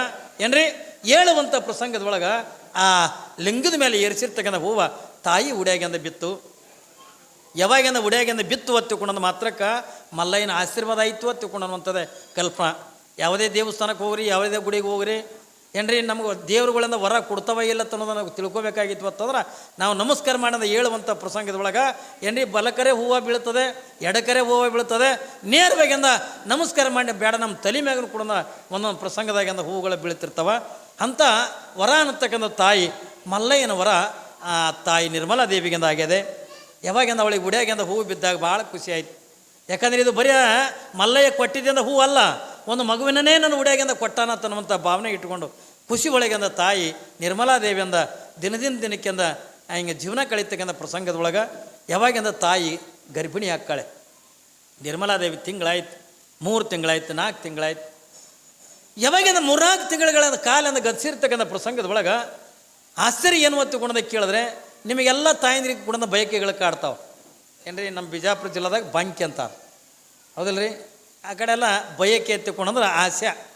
ಏನ್ರಿ? ಹೇಳುವಂಥ ಪ್ರಸಂಗದ ಒಳಗೆ ಆ ಲಿಂಗದ ಮೇಲೆ ಏರಿಸಿರ್ತಕ್ಕಂಥ ಹೂವ ತಾಯಿ ಉಡ್ಯಾಗಿಂದ ಬಿತ್ತು. ಯಾವಾಗಿಂದ ಉಡ್ಯಾಗಿಂದ ಬಿತ್ತು ಒತ್ತಿಕೊಂಡಂದು ಮಾತ್ರಕ್ಕೆ ಮಲ್ಲಯ್ಯನ ಆಶೀರ್ವಾದ ಆಯಿತು ಒತ್ತಿಕೊಂಡಂಥದ್ದೇ ಕಲ್ಪನಾ ಯಾವುದೇ ದೇವಸ್ಥಾನಕ್ಕೆ ಹೋಗ್ರಿ, ಯಾವುದೇ ಗುಡಿಗೆ ಹೋಗ್ರಿ ಏನ್ರಿ, ನಮಗೆ ದೇವ್ರುಗಳಿಂದ ವರ ಕೊಡ್ತವ ಇಲ್ಲ ಅನ್ನೋದನ್ನ ನಾವು ತಿಳ್ಕೊಬೇಕಾಗಿತ್ತು ಅಂತಂದ್ರೆ ನಾವು ನಮಸ್ಕಾರ ಮಾಡೋದು ಹೇಳುವಂಥ ಪ್ರಸಂಗದೊಳಗೆ, ಏನ್ರಿ, ಬಲಕರೆ ಹೂವು ಬೀಳ್ತದೆ, ಎಡಕರೆ ಹೂವು ಬೀಳ್ತದೆ, ನೇರವಾಗಿಂದ ನಮಸ್ಕಾರ ಮಾಡಿ ಬೇಡ ನಮ್ಮ ತಲೆ ಮ್ಯಾಗನು ಕೂಡ ಒಂದೊಂದು ಪ್ರಸಂಗದಾಗಿಂದ ಹೂವುಗಳು ಬೀಳ್ತಿರ್ತಾವ. ಅಂತ ವರ ಅನ್ನತಕ್ಕಂಥ ತಾಯಿ, ಮಲ್ಲಯ್ಯನ ವರ ಆ ತಾಯಿ ನಿರ್ಮಲಾ ದೇವಿಗಿಂದ ಆಗಿದೆ ಯಾವಾಗಿಂದ ಅವಳಿಗೆ ಗುಡಿಯಾಗಿಂದ ಹೂವು ಬಿದ್ದಾಗ ಭಾಳ ಖುಷಿ ಆಯ್ತು. ಯಾಕಂದ್ರೆ ಇದು ಬರೀ ಮಲ್ಲಯ್ಯ ಕೊಟ್ಟಿದ್ದಿಂದ ಹೂವು ಅಲ್ಲ ಒಂದು ಮಗುವಿನೇ ನನ್ನ ಉಡಿಯಾಗಿಂದ ಕೊಟ್ಟಾನ ತನ್ನುವಂಥ ಭಾವನೆ ಇಟ್ಕೊಂಡು ಖುಷಿ ಒಳಗಿಂದ ತಾಯಿ ನಿರ್ಮಲಾ ದೇವಿಯಿಂದ ದಿನದಿಂದ ದಿನಕ್ಕೆಂದ ಹಿಂಗೆ ಜೀವನ ಕಳೀತಕ್ಕಂಥ ಪ್ರಸಂಗದೊಳಗೆ ಯಾವಾಗಿಂದ ತಾಯಿ ಗರ್ಭಿಣಿ ಹಾಕ್ಕಾಳೆ ನಿರ್ಮಲಾದೇವಿ ತಿಂಗಳಾಯ್ತು, ಮೂರು ತಿಂಗಳಾಯ್ತು ನಾಲ್ಕು ತಿಂಗಳಾಯ್ತು. ಯಾವಾಗಿಂದ ಮೂರ್ನಾಲ್ಕು ತಿಂಗಳ ಕಾಲಿಂದ ಗದಿಸಿರ್ತಕ್ಕಂಥ ಪ್ರಸಂಗದೊಳಗೆ ಆಶ್ಚರ್ಯ ಏನು ಗುಣದ ಕೇಳಿದ್ರೆ ನಿಮಗೆಲ್ಲ ತಾಯಂದ್ರಿಗೆ ಕೂಡ ಬಯಕೆಗಳು ಕಾಡ್ತಾವೆ. ಏನ್ರಿ, ನಮ್ಮ ಬಿಜಾಪುರ ಜಿಲ್ಲೆದಾಗ ಬಂಕಿ ಅಂತಾರೆ. ಹೌದಲ್ರಿ? ಆ ಕಡೆ ಎಲ್ಲ ಬಯಕೆ ಎತ್ತಿಕೊಂಡಂದ್ರೆ ಆಸೆ.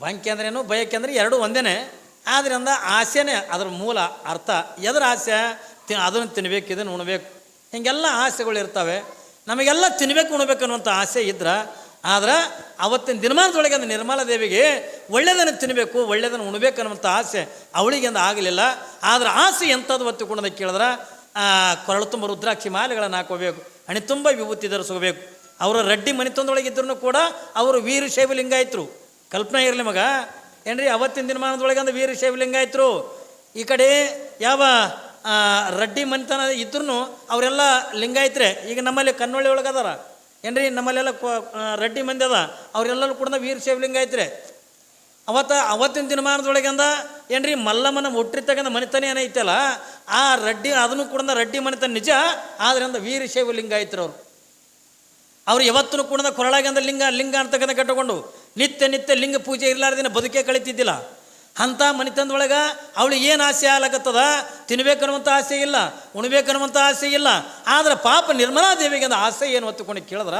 ಬಂಕಿ ಅಂದ್ರೇನು? ಬಯಕೆ ಅಂದ್ರೆ ಎರಡೂ ಒಂದೇನೆ. ಆದ್ರಿಂದ ಆಸೆನೇ ಅದ್ರ ಮೂಲ ಅರ್ಥ. ಎದ್ರ ಆಸೆ? ತಿ, ಅದನ್ನು ತಿನ್ಬೇಕು, ಇದನ್ನು ಉಣ್ಬೇಕು. ಹೀಗೆಲ್ಲ ಆಸೆಗಳು ಇರ್ತವೆ. ನಮಗೆಲ್ಲ ತಿನ್ಬೇಕು, ಉಣ್ಬೇಕು ಅನ್ನುವಂಥ ಆಸೆ ಇದ್ರೆ. ಆದ್ರೆ ಅವತ್ತಿನ ದಿನಮಾನದೊಳಗೆ ಅಂದ್ರೆ ನಿರ್ಮಲ ದೇವಿಗೆ ಒಳ್ಳೆಯದನ್ನು ತಿನ್ನಬೇಕು ಒಳ್ಳೆಯದನ್ನು ಉಣ್ಬೇಕು ಅನ್ನುವಂಥ ಆಸೆ ಅವಳಿಗೆ ಆಗಲಿಲ್ಲ. ಆದ್ರೆ ಆಸೆ ಎಂಥದ್ದು ಒತ್ತಿಕೊಂಡೋದಕ್ಕೆ ಕೇಳಿದ್ರೆ ಕೊರಳು ತುಂಬ ರುದ್ರಾಕ್ಷಿ ಮಾಲೆಗಳನ್ನು ಹಾಕೋಬೇಕು. ಹಣೆ ತುಂಬ ವಿಭೂತಿ ಧರಿಸ್ಕೋಬೇಕು. ಅವರು ರೆಡ್ಡಿ ಮನೆತನದೊಳಗೆ ಇದ್ರೂ ಕೂಡ ಅವರು ವೀರಶೈವ ಲಿಂಗಾಯತರು ಕಲ್ಪನೆ ಇರಲಿ ಮಗ. ಏನ್ರಿ, ಅವತ್ತಿನ ದಿನಮಾನದೊಳಗೆ ಅಂದ್ರೆ ವೀರಶೈವ ಲಿಂಗಾಯತರು ಈ ಕಡೆ ಯಾವ ರಡ್ಡಿ ಮನೆತನ ಇದ್ರೂ ಅವರೆಲ್ಲ ಲಿಂಗಾಯತ್ರೆ. ಈಗ ನಮ್ಮಲ್ಲಿ ಕನ್ನೊಳ್ಳಿ ಒಳಗೆ ಅದಾರ. ಏನ್ರಿ, ನಮ್ಮಲ್ಲೆಲ್ಲ ರೆಡ್ಡಿ ಮಂದಿ ಅದ. ಅವರೆಲ್ಲರೂ ಕೂಡ ವೀರಶೈವ ಲಿಂಗಾಯತ್ರೆ ಅವತ್ತ, ಅವತ್ತಿನ ದಿನಮಾನದೊಳಗೆ ಅಂದ, ಏನ್ರಿ, ಮಲ್ಲಮ್ಮನ ಹುಟ್ಟಿರ್ತಕ್ಕಂಥ ಮನೆತನ ಏನೈತಲ್ಲ, ಆ ರೆಡ್ಡಿ, ಅದನ್ನು ಕೂಡ ರೆಡ್ಡಿ ಮನೆತನ ನಿಜ. ಆದ್ರಿಂದ ವೀರಶೈವ ಲಿಂಗಾಯತ್ರು ಅವರು. ಅವ್ರು ಯಾವತ್ತೂ ಕೂಡ ಕೊರಳಾಗಂದ ಲಿಂಗ ಲಿಂಗ ಅಂತಕ್ಕಂಥ ಕಟ್ಟಿಕೊಂಡು ನಿತ್ಯ ನಿತ್ಯ ಲಿಂಗ ಪೂಜೆ ಇರ್ಲಾರ್ದಿನ ಬದುಕೇ ಕಳಿತಿದ್ದಿಲ್ಲ. ಅಂಥ ಮನಿತಂದೊಳಗೆ ಅವಳು ಏನು ಆಸೆ ಆಗ್ಲಕತ್ತದ? ತಿನ್ಬೇಕನ್ನುವಂಥ ಆಸೆ ಇಲ್ಲ, ಉಣ್ಬೇಕನ್ನುವಂಥ ಆಸೆ ಇಲ್ಲ. ಆದರೆ ಪಾಪ ನಿರ್ಮಲಾ ದೇವಿಗೆ ಆಸೆ ಏನು ಹೊತ್ತುಕೊಂಡು ಕೇಳಿದ್ರ?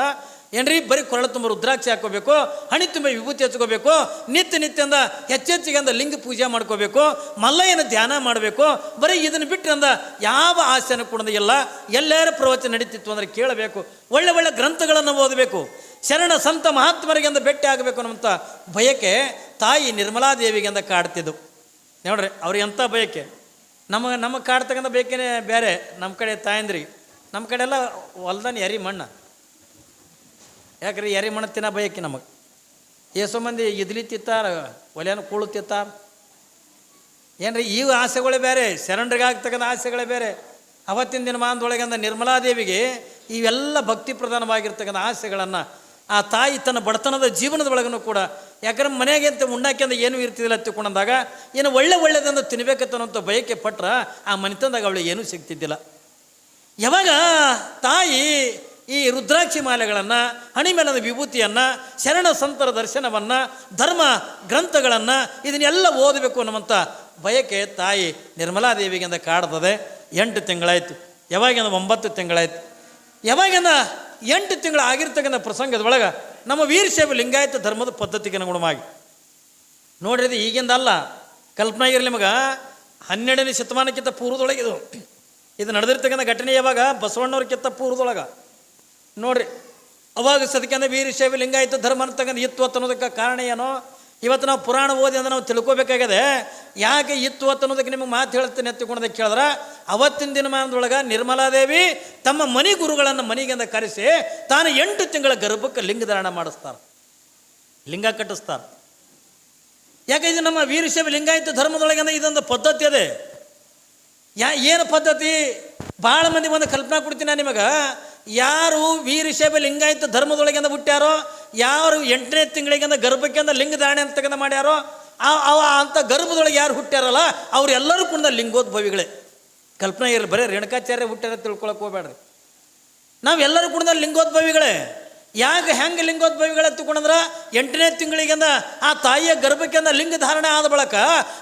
ಏನ್ರಿ? ಬರೀ ಕೊರಳ ತುಂಬ ರುದ್ರಾಕ್ಷಿ ಹಾಕೋಬೇಕು, ಹಣಿ ತುಂಬ ವಿಭೂತಿ ಹಚ್ಕೋಬೇಕು, ನಿತ್ಯ ನಿತ್ಯಂದ ಹೆಚ್ಚೆಚ್ಚಿಗೆ ಅಂದ ಲಿಂಗ ಪೂಜೆ ಮಾಡ್ಕೋಬೇಕು, ಮಲ್ಲಯ್ಯನ ಧ್ಯಾನ ಮಾಡಬೇಕು, ಬರೀ ಇದನ್ನು ಬಿಟ್ಟು ಅಂದ ಯಾವ ಆಸೆನೂ ಕೂಡ ಇಲ್ಲ. ಎಲ್ಲರ ಪ್ರವಚನ ನಡೀತಿತ್ತು ಅಂದರೆ ಕೇಳಬೇಕು. ಒಳ್ಳೆ ಒಳ್ಳೆ ಗ್ರಂಥಗಳನ್ನು ಓದಬೇಕು. ಶರಣ ಸಂತ ಮಹಾತ್ಮರಿಗೆ ಅಂದ ಭೇಟಿ ಆಗಬೇಕು ಅನ್ನುವಂಥ ಭಯಕ್ಕೆ ತಾಯಿ ನಿರ್ಮಲಾದೇವಿಗೆ ಅಂದ ಕಾಡ್ತಿದ್ದು. ನೋಡ್ರಿ, ಅವ್ರಿಗೆ ಎಂಥ ಬಯಕೆ? ನಮಗೆ ನಮಗೆ ಕಾಡ್ತಕ್ಕಂಥ ಬೇಕೇನೆ ಬೇರೆ. ನಮ್ಮ ಕಡೆ ತಾಯಂದ್ರಿಗೆ. ನಮ್ಮ ಕಡೆ ಎಲ್ಲ ಹೊಲ್ದಾನ ಎರಿ ಮಣ್ಣು. ಯಾಕ್ರಿ ಎರಿ ಮಣ್ಣು ತಿನ್ನೋ ಬಯಕೆ ನಮಗೆ? ಏಸೋ ಮಂದಿ ಇದ್ಲಿ ತಿತ್ತಾರ ಒಲೆಯನ್ನು ಕೂಳು ತಿತ್ತಾರ ಏನ್ರಿ, ಈ ಆಸೆಗಳೇ ಬೇರೆ ಶರಣರಿಗೆ ಆಗ್ತಕ್ಕಂಥ ಆಸೆಗಳೇ ಬೇರೆ. ಅವತ್ತಿನ ದಿನಮಾನದೊಳಗೆ ಅಂದ ನಿರ್ಮಲಾದೇವಿಗೆ ಇವೆಲ್ಲ ಭಕ್ತಿ ಪ್ರಧಾನವಾಗಿರ್ತಕ್ಕಂಥ ಆಸೆಗಳನ್ನು ಆ ತಾಯಿ ತನ್ನ ಬಡತನದ ಜೀವನದೊಳಗೂ ಕೂಡ, ಯಾಕಂದ್ರೆ ಮನೆಗೆ ಅಂತ ಉಣ್ಣಾಕ್ಯಂದ ಏನೂ ಇರ್ತಿದ್ದಿಲ್ಲ ತಿಳ್ಕೊಂಡಂದಾಗ, ಏನು ಒಳ್ಳೆ ಒಳ್ಳೆದಂದು ತಿನ್ಬೇಕತ್ತನ್ನೋಂಥ ಬಯಕೆ ಪಟ್ರ ಆ ಮನೆತನದಾಗ ಅವಳು ಏನೂ ಸಿಗ್ತಿದ್ದಿಲ್ಲ. ಯಾವಾಗ ತಾಯಿ ಈ ರುದ್ರಾಕ್ಷಿ ಮಾಲೆಗಳನ್ನು, ಹಣಿಮೆಲದ ವಿಭೂತಿಯನ್ನು, ಶರಣ ಸಂತರ ದರ್ಶನವನ್ನು, ಧರ್ಮ ಗ್ರಂಥಗಳನ್ನು ಇದನ್ನೆಲ್ಲ ಓದಬೇಕು ಅನ್ನುವಂಥ ಬಯಕೆ ತಾಯಿ ನಿರ್ಮಲಾದೇವಿಗಿಂದ ಕಾಡ್ತದೆ. ಎಂಟು ತಿಂಗಳಾಯಿತು. ಯಾವಾಗಿಂದ ಒಂಬತ್ತು ತಿಂಗಳಾಯಿತು. ಯಾವಾಗಿಂದ ಎಂಟು ತಿಂಗಳು ಆಗಿರ್ತಕ್ಕಂಥ ಪ್ರಸಂಗದೊಳಗೆ ನಮ್ಮ ವೀರಶೈವ ಲಿಂಗಾಯತ ಧರ್ಮದ ಪದ್ಧತಿಗೆ ಅನುಗುಣವಾಗಿ. ನೋಡಿರಿ ಇದು ಈಗಿಂದ ಅಲ್ಲ, ಕಲ್ಪನೆ ಇರಲಿ ನಿಮಗೆ ಹನ್ನೆರಡನೇ ಶತಮಾನಕ್ಕಿಂತ ಪೂರ್ವದೊಳಗೆ ಇದು ಇದು ನಡೆದಿರ್ತಕ್ಕಂಥ ಘಟನೆ ಯಾವಾಗ? ಬಸವಣ್ಣವ್ರಕ್ಕಿಂತ ಪೂರ್ವದೊಳಗೆ. ನೋಡ್ರಿ, ಅವಾಗ ಸದಕ್ಕೆಂದ ವೀರಶೈವ ಲಿಂಗಾಯಿತ ಧರ್ಮ ಅಂತಕ್ಕಂಥ ಇತ್ತು ಅನ್ನೋದಕ್ಕೆ ಕಾರಣ ಏನೋ? ಇವತ್ತು ನಾವು ಪುರಾಣ ಓದಿ ಅಂದ್ರೆ ನಾವು ತಿಳ್ಕೊಬೇಕಾಗಿದೆ. ಯಾಕೆ ಇತ್ತು ಅನ್ನೋದಕ್ಕೆ ನಿಮಗೆ ಮಾತು ಹೇಳ್ತೀನಿ ಎತ್ತಿಕೊಂಡದಕ್ಕೆ ಕೇಳಿದ್ರೆ, ಅವತ್ತಿನ ದಿನಮಾನದೊಳಗೆ ನಿರ್ಮಲಾದೇವಿ ತಮ್ಮ ಮನಿ ಗುರುಗಳನ್ನು ಮನೆಗೆಂದ ಕರೆಸಿ ತಾನು ಎಂಟು ತಿಂಗಳ ಗರ್ಭಕ್ಕೆ ಲಿಂಗಧಾರಣ ಮಾಡಿಸ್ತಾರೆ. ಲಿಂಗ ಕಟ್ಟಿಸ್ತಾರೆ. ಯಾಕೆ ಇದು ನಮ್ಮ ವೀರಶೈವ ಲಿಂಗಾಯತ ಧರ್ಮದೊಳಗೆ ಇದೊಂದು ಪದ್ಧತಿ ಅದೇ. ಯಾ, ಏನು ಪದ್ಧತಿ? ಭಾಳ ಮಂದಿ ಒಂದು ಕಲ್ಪನಾ ಕೊಡ್ತೀನಿ ನಿಮಗೆ. ಯಾರು ವೀರಶೈವ ಲಿಂಗಾಯತ ಧರ್ಮದೊಳಗಿಂದ ಹುಟ್ಟ್ಯಾರೋ, ಯಾರು ಎಂಟನೇ ತಿಂಗಳಿಗಿಂದ ಗರ್ಭಕ್ಕಿಂದ ಅಂತ ಅಂತಕ್ಕಂಥ ಮಾಡ್ಯಾರೋ, ಆ ಅಂಥ ಗರ್ಭದೊಳಗೆ ಯಾರು ಹುಟ್ಟ್ಯಾರಲ್ಲ, ಅವರೆಲ್ಲರೂ ಕೂಡ ಲಿಂಗೋದ್ಭವಿಗಳೇ. ಕಲ್ಪನೆ ಇರಲಿ ಬರೀ ರೇಣುಕಾಚಾರ್ಯ ಹುಟ್ಟ್ಯಾರ ತಿಳ್ಕೊಳಕ್ಕೆ ಹೋಗ್ಬೇಡ್ರಿ ನಾವೆಲ್ಲರೂ ಕೂಡ ಲಿಂಗೋದ್ಭವಿಗಳೇ. ಯಾಕೆ ಹೆಂಗೆ ಲಿಂಗೋದ್ಭವಿಗಳ ತಗೊಂಡ್ರೆ ಎಂಟನೇ ತಿಂಗಳಿಗೆಂದ ಆ ತಾಯಿಯ ಗರ್ಭಕ್ಕೆಂದ ಲಿಂಗ ಧಾರಣೆ ಆದ ಬಳಿಕ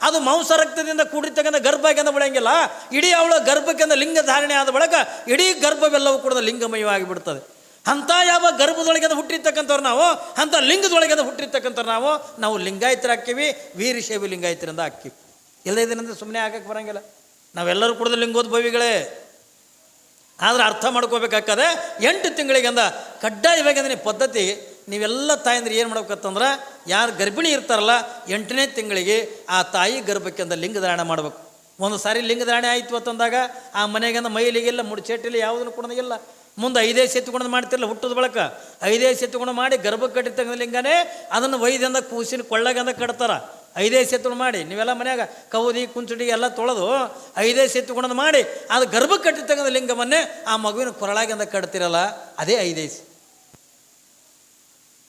ಅದು ಮಾಂಸ ರಕ್ತದಿಂದ ಕೂಡಿರ್ತಕ್ಕಂಥ ಗರ್ಭಕ್ಕೆಂದ ಬೆಳೆಯಂಗಿಲ್ಲ. ಇಡೀ ಅವಳ ಗರ್ಭಕ್ಕೆಂದ ಲಿಂಗ ಧಾರಣೆ ಆದ ಬಳಿಕ ಇಡೀ ಗರ್ಭವೆಲ್ಲವೂ ಕೂಡ ಲಿಂಗಮಯವಾಗಿ ಬಿಡ್ತದೆ ಅಂಥ ಯಾವ ಗರ್ಭದೊಳಗೆಂದ ಹುಟ್ಟಿರ್ತಕ್ಕಂಥವ್ರು ನಾವು, ಅಂಥ ಲಿಂಗದೊಳಗೆಂದ ಹುಟ್ಟಿರ್ತಕ್ಕಂಥವ್ರು ನಾವು ನಾವು ಲಿಂಗಾಯತರ ಹಾಕ್ತೀವಿ ವೀರಶೈವ ಲಿಂಗಾಯತರಿಂದ ಹಾಕ್ತೀವಿ ಇದನ್ನಂದ್ರೆ ಸುಮ್ಮನೆ ಆಗಕ್ಕೆ ಬರಂಗಿಲ್ಲ. ನಾವೆಲ್ಲರೂ ಕೂಡ ಲಿಂಗೋದ್ಭವಿಗಳೇ. ಆದ್ರೆ ಅರ್ಥ ಮಾಡ್ಕೋಬೇಕಾಗ್ತದೆ. ಎಂಟು ತಿಂಗಳಿಗಂದ ಕಡ್ಡಾಯವಾಗಿ ಪದ್ಧತಿ, ನೀವೆಲ್ಲ ತಾಯಂದ್ರೆ ಏನು ಮಾಡ್ಬೇಕಂತಂದ್ರೆ, ಯಾರು ಗರ್ಭಿಣಿ ಇರ್ತಾರಲ್ಲ, ಎಂಟನೇ ತಿಂಗಳಿಗೆ ಆ ತಾಯಿ ಗರ್ಭಕ್ಕಿಂದ ಲಿಂಗಧಾರಣ ಮಾಡಬೇಕು. ಒಂದು ಸಾರಿ ಲಿಂಗಧಾರಣೆ ಆಯಿತು ಅಂತಂದಾಗ ಆ ಮನೆಗಂದ ಮೈಲಿಗೆಲ್ಲ ಮುಡಿಚೇಟಿಲ್ಲ ಯಾವುದನ್ನು ಕೊಡೋದಿಲ್ಲ ಮುಂದೆ ಐದೇ ಸೆತ್ತುಕೊಂಡು ಮಾಡ್ತಿರಲ್ಲ ಹುಟ್ಟದ ಬಳಕ. ಐದೇ ಸೆತ್ತುಕೊಂಡು ಮಾಡಿ ಗರ್ಭಕ್ಕೆ ಕಟ್ಟಿರ್ತಕ್ಕಂಥ ಲಿಂಗನೇ ಅದನ್ನು ವೈದ್ಯಂದ ಕೂಸಿನ ಕೊಳ್ಳಗಂದ ಕಟ್ತಾರ. ಐದೇ ಸೆತ್ತುಗಳು ಮಾಡಿ, ನೀವೆಲ್ಲ ಮನ್ಯಾಗ ಕೌದಿ, ಕುಂಚುಡಿ ಎಲ್ಲ ತೊಳೆದು ಐದೇ ಸೇತುಗಳನ್ನು ಮಾಡಿ ಅದು ಗರ್ಭಕ್ಕೆ ಕಟ್ಟಿರ್ತಕ್ಕಂಥ ಲಿಂಗವನ್ನೇ ಆ ಮಗುವಿನ ಕೊರಳಾಗಿಂದ ಕಟ್ತಿರಲ್ಲ, ಅದೇ ಐದೇಸಿ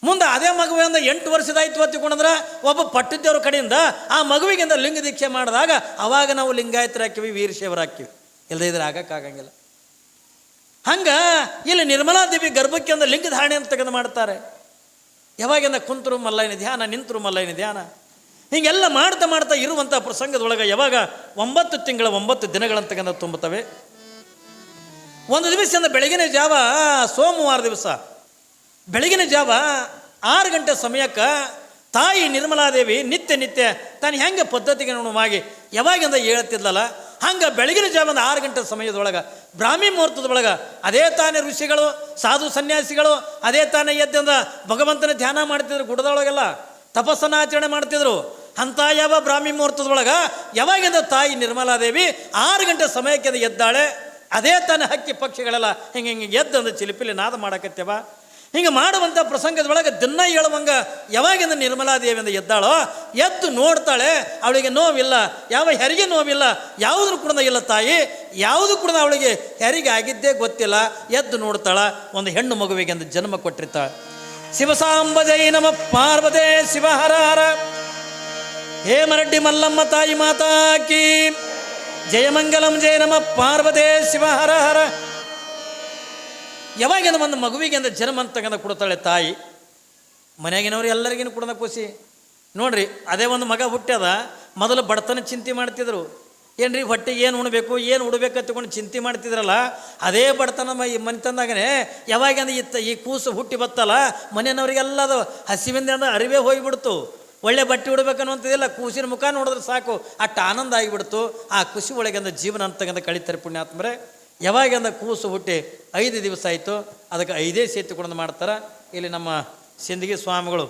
ಮುಂದೆ ಅದೇ ಮಗುವಿಂದ ಎಂಟು ವರ್ಷದಾಯ್ತು ಹೊತ್ತಿಕೊಂಡ್ರೆ ಒಬ್ಬ ಪಟ್ಟಿದ್ದೇವ್ರ ಕಡೆಯಿಂದ ಆ ಮಗುವಿಗಿಂದ ಲಿಂಗ ದೀಕ್ಷೆ ಮಾಡಿದಾಗ ಅವಾಗ ನಾವು ಲಿಂಗಾಯತರ ಹಾಕಿವಿ, ವೀರಶೈವರ ಹಾಕಿವಿ. ಇಲ್ಲದೇ ಇದ್ರೆ ಆಗಕ್ಕಾಗಂಗಿಲ್ಲ ಹಂಗ ಇಲ್ಲಿ ನಿರ್ಮಲಾ ದೇವಿ ಗರ್ಭಕ್ಕೆ ಒಂದು ಲಿಂಗ ಧಾರಣೆ ಅಂತ ತೆಗೆದು ಮಾಡ್ತಾರೆ ಯಾವಾಗಿಂದ ಕುಂತರು ಮಲ್ಲೈನ ಧ್ಯಾನ, ನಿಂತರು ಮಲ್ಲೈನ ಧ್ಯಾನ? ಹೀಗೆಲ್ಲ ಮಾಡ್ತಾ ಮಾಡ್ತಾ ಇರುವಂಥ ಪ್ರಸಂಗದೊಳಗೆ ಯಾವಾಗ ಒಂಬತ್ತು ತಿಂಗಳ ಒಂಬತ್ತು ದಿನಗಳಂತಕ್ಕಂಥ ತುಂಬುತ್ತವೆ? ಒಂದು ದಿವಸದಿಂದ ಬೆಳಗಿನ ಜಾವ, ಸೋಮವಾರ ದಿವಸ. ಬೆಳಗಿನ ಜಾವ ಆರು ಗಂಟೆ ಸಮಯಕ್ಕೆ ತಾಯಿ ನಿರ್ಮಲಾದೇವಿ ನಿತ್ಯ ನಿತ್ಯ ತಾನು ಹೆಂಗೆ ಪದ್ಧತಿಗೆ ಅನುಗುಣವಾಗಿ ಯಾವಾಗಿಂದ ಹೇಳ್ತಿದ್ಲಲ್ಲ, ಹಂಗೆ ಬೆಳಗಿನ ಜಾವದ ಆರು ಗಂಟೆ ಸಮಯದೊಳಗೆ ಬ್ರಾಹ್ಮಿ ಮುಹೂರ್ತದೊಳಗೆ ಅದೇ ತಾನೇ ಋಷಿಗಳು, ಸಾಧು ಸನ್ಯಾಸಿಗಳು, ಅದೇ ತಾನೇ ಎದ್ದಿಂದ ಭಗವಂತನ ಧ್ಯಾನ ಮಾಡ್ತಿದ್ರು ಗುಡದೊಳಗೆಲ್ಲ. ತಪಸ್ಸನ್ನ ಆಚರಣೆ ಮಾಡ್ತಿದ್ರು. ಅಂಥ ಯಾವ ಬ್ರಾಹ್ಮಿ ಮುಹೂರ್ತದೊಳಗೆ ಯಾವಾಗಿಂದ ತಾಯಿ ನಿರ್ಮಲಾದೇವಿ ಆರು ಗಂಟೆ ಸಮಯಕ್ಕೆ ಎದ್ದಾಳೆ, ಅದೇ ತನ್ನ ಹಕ್ಕಿ ಪಕ್ಷಿಗಳೆಲ್ಲ ಹಿಂಗೆ ಹಿಂಗೆ ಎದ್ದಂದು ಚಿಲಿಪಿಲಿ ನಾದ ಮಾಡಕತ್ತೇವ. ಹಿಂಗೆ ಮಾಡುವಂಥ ಪ್ರಸಂಗದೊಳಗೆ ದಿನ ಹೇಳುವಂಗ ಯಾವಾಗಿಂದ ನಿರ್ಮಲಾದೇವಿಯಿಂದ ಎದ್ದಾಳೋ, ಎದ್ದು ನೋಡ್ತಾಳೆ, ಅವಳಿಗೆ ನೋವಿಲ್ಲ, ಯಾವ ಹೆರಿಗೆ ನೋವಿಲ್ಲ ಯಾವುದ್ರ ಕೂಡ ಇಲ್ಲ ತಾಯಿ, ಯಾವುದು ಕೂಡ ಅವಳಿಗೆ ಹೆರಿಗೆ ಆಗಿದ್ದೇ ಗೊತ್ತಿಲ್ಲ, ಎದ್ದು ನೋಡ್ತಾಳ, ಒಂದು ಹೆಣ್ಣು ಮಗುವಿಗೆ ಅಂದ ಜನ್ಮ ಕೊಟ್ಟಿರ್ತಾಳೆ. ಶಿವಸಾಂಬಜೈ ನಮ, ಪಾರ್ವತೆ ಶಿವ ಹರ ಹೇ ಮರಡ್ಡಿ ಮಲ್ಲಮ್ಮ ತಾಯಿ ಮಾತಾಕಿ ಜಯಮಂಗಲಂ ಜಯ ನಮ, ಪಾರ್ವತೆ ಶಿವ ಹರ ಹರ ಯಾವಾಗಿಂದ ಒಂದು ಮಗುವಿಗೆ ಅಂದ್ರೆ ಜನ್ಮ ಅಂತಕ್ಕಂಥ ಕೊಡ್ತಾಳೆ ತಾಯಿ? ಮನೆಯಾಗಿನವ್ರು ಎಲ್ಲರಿಗೂ ಕೊಡೋದ ಖುಷಿ ನೋಡ್ರಿ, ಅದೇ ಒಂದು ಮಗ ಹುಟ್ಟ್ಯದ, ಮೊದಲು ಬಡತನ ಚಿಂತೆ ಮಾಡ್ತಿದ್ರು. ಏನ್ರಿ ಹೊಟ್ಟೆಗೆ ಏನು ಉಣಬೇಕು, ಏನು ಉಡ್ಬೇಕು ತಗೊಂಡು ಚಿಂತೆ ಮಾಡ್ತಿದ್ರಲ್ಲ, ಅದೇ ಬಡತನ ಮೈ ಮನೆ ತಂದಾಗನೇ ಯಾವಾಗ ಯಾವಾಗಿಂದ ಇತ್ತ ಈ ಕೂಸು ಹುಟ್ಟಿ ಬತ್ತಲ್ಲ ಮನೆಯವರಿಗೆಲ್ಲ ಅದು ಹಸಿವಿಂದ ಅರಿವೇ ಹೋಗಿಬಿಡ್ತು. ಒಳ್ಳೆ ಬಟ್ಟೆ ಉಡ್ಬೇಕನ್ನುವಂಥದ್ದಿಲ್ಲ ಕೂಸಿನ ಮುಖ ನೋಡಿದ್ರೆ ಸಾಕು, ಅಷ್ಟು ಆನಂದ ಆಗಿಬಿಡ್ತು. ಆ ಖುಷಿ ಒಳಗಿಂದ ಜೀವನ ಅಂತಕ್ಕಂಥ ಕಳಿತಾರೆ ಪುಣ್ಯಾತ್ಮರೇ. ಯಾವಾಗಿಂದ ಕೂಸು ಹುಟ್ಟಿ ಐದು ದಿವಸ ಆಯಿತು, ಅದಕ್ಕೆ ಐದೇ ಸೇತುಕೊಂಡು ಮಾಡ್ತಾರೆ. ಇಲ್ಲಿ ನಮ್ಮ ಸಿಂದಗಿ ಸ್ವಾಮಿಗಳು,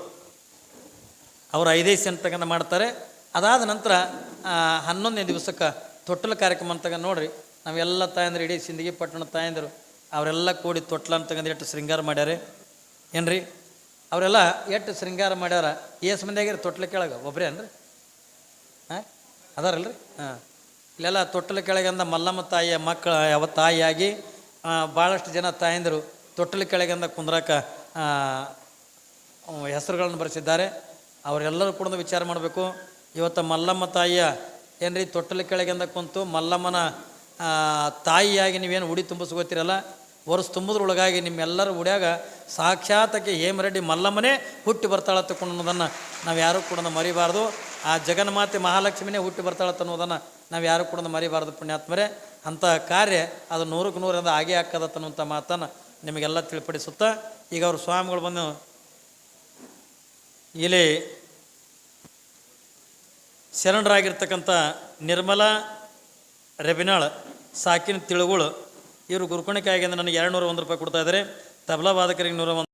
ಅವರು ಐದೇ ತಗೊಂಡು ಮಾಡ್ತಾರೆ. ಅದಾದ ನಂತರ ಹನ್ನೊಂದನೇ ದಿವಸಕ್ಕೆ ತೊಟ್ಟಲ ಕಾರ್ಯಕ್ರಮ ಅಂತ ನೋಡ್ರಿ. ನಾವೆಲ್ಲ ತಾಯಂದ್ರೆ, ಇಡೀ ಸಿಂದಗಿ ಪಟ್ಟಣ ತಾಯಂದರು, ಅವರೆಲ್ಲ ಕೂಡಿ ತೊಟ್ಲ ಅಂತ ತಗೊಂಡು ಎಷ್ಟು ಶೃಂಗಾರ ಮಾಡ್ಯಾರೆ? ಏನ್ರಿ? ಅವರೆಲ್ಲ ಎಷ್ಟು ಶೃಂಗಾರ ಮಾಡ್ಯಾರ? ಏಸ್ ಮಂದಿ ಆಗ್ಯಾರ ತೊಟ್ಲ ಕೆಳಗೆ ಒಬ್ಬರೇ ಅನ್ರಿ ಹಾಂ? ಅದಾರಲ್ರಿ? ಹಾಂ. ಇಲ್ಲೆಲ್ಲ ತೊಟ್ಟಲ ಕೆಳಗಂದ ಮಲ್ಲಮ್ಮ ತಾಯಿಯ ಮಕ್ಕಳ, ಯಾವ ತಾಯಿಯಾಗಿ ಭಾಳಷ್ಟು ಜನ ತಾಯಂದರು ತೊಟ್ಟಲ ಕೆಳಗಂದ ಕುಂದ್ರಾಕ ಹೆಸರುಗಳನ್ನು ಬರೆಸಿದ್ದಾರೆ. ಅವರೆಲ್ಲರೂ ಕೂಡ ವಿಚಾರ ಮಾಡಬೇಕು. ಇವತ್ತು ಮಲ್ಲಮ್ಮ ತಾಯಿಯ ಏನ್ರಿ ತೊಟ್ಟಲ ಕೆಳಗಿಂದ ಕುಂತು ಮಲ್ಲಮ್ಮನ ತಾಯಿಯಾಗಿ ನೀವೇನು ಉಡಿ ತುಂಬಿಸ್ಕೋತೀರಲ್ಲ ವರ್ಷ ತುಂಬಿದ್ರೊಳಗಾಗಿ ನಿಮ್ಮೆಲ್ಲರ ಉಡ್ಯಾಗ ಸಾಕ್ಷಾತಕ್ಕೆ ಹೇಮರೆಡ್ಡಿ ಮಲ್ಲಮ್ಮನೇ ಹುಟ್ಟಿ ಬರ್ತಾಳೆ ತಕೊಂಡು ಅನ್ನೋದನ್ನು ನಾವು ಯಾರೂ ಕೂಡ ಮರಿಬಾರ್ದು. ಆ ಜಗನ್ಮಾತೆ ಮಹಾಲಕ್ಷ್ಮಿನೇ ಹುಟ್ಟಿ ಬರ್ತಾಳೆ ಅನ್ನೋದನ್ನು ನಾವು ಯಾರೂ ಕೂಡ ಮರಿಬಾರ್ದು ಪುಣ್ಯಾತ್ಮರೇ. ಅಂಥ ಕಾರ್ಯ ಅದು ನೂರಕ್ಕೆ ನೂರಿಂದ ಆಗೇ ಹಾಕದತ್ತನ್ನುವಂಥ ಮಾತನ್ನು ನಿಮಗೆಲ್ಲ ತಿಳಿಪಡಿಸುತ್ತಾ, ಈಗ ಅವರು ಸ್ವಾಮಿಗಳು ಬಂದು, ಇಲ್ಲಿ ಶರಣರಾಗಿರ್ತಕ್ಕಂಥ ನಿರ್ಮಲಾ ರೆಬಿನಾಳ್ ಸಾಕಿನ ತಿಳುಗಳು, ಇವರು ಗುರುಕುಣಿಕೆ ಆಗಿಂದ ನನಗೆ ಎರಡು ನೂರ ಒಂದು ರೂಪಾಯಿ ಕೊಡ್ತಾ ಇದ್ದಾರೆ ತಬಲಾ ವಾದಕರಿಗೆ ನೂರ ಒಂದು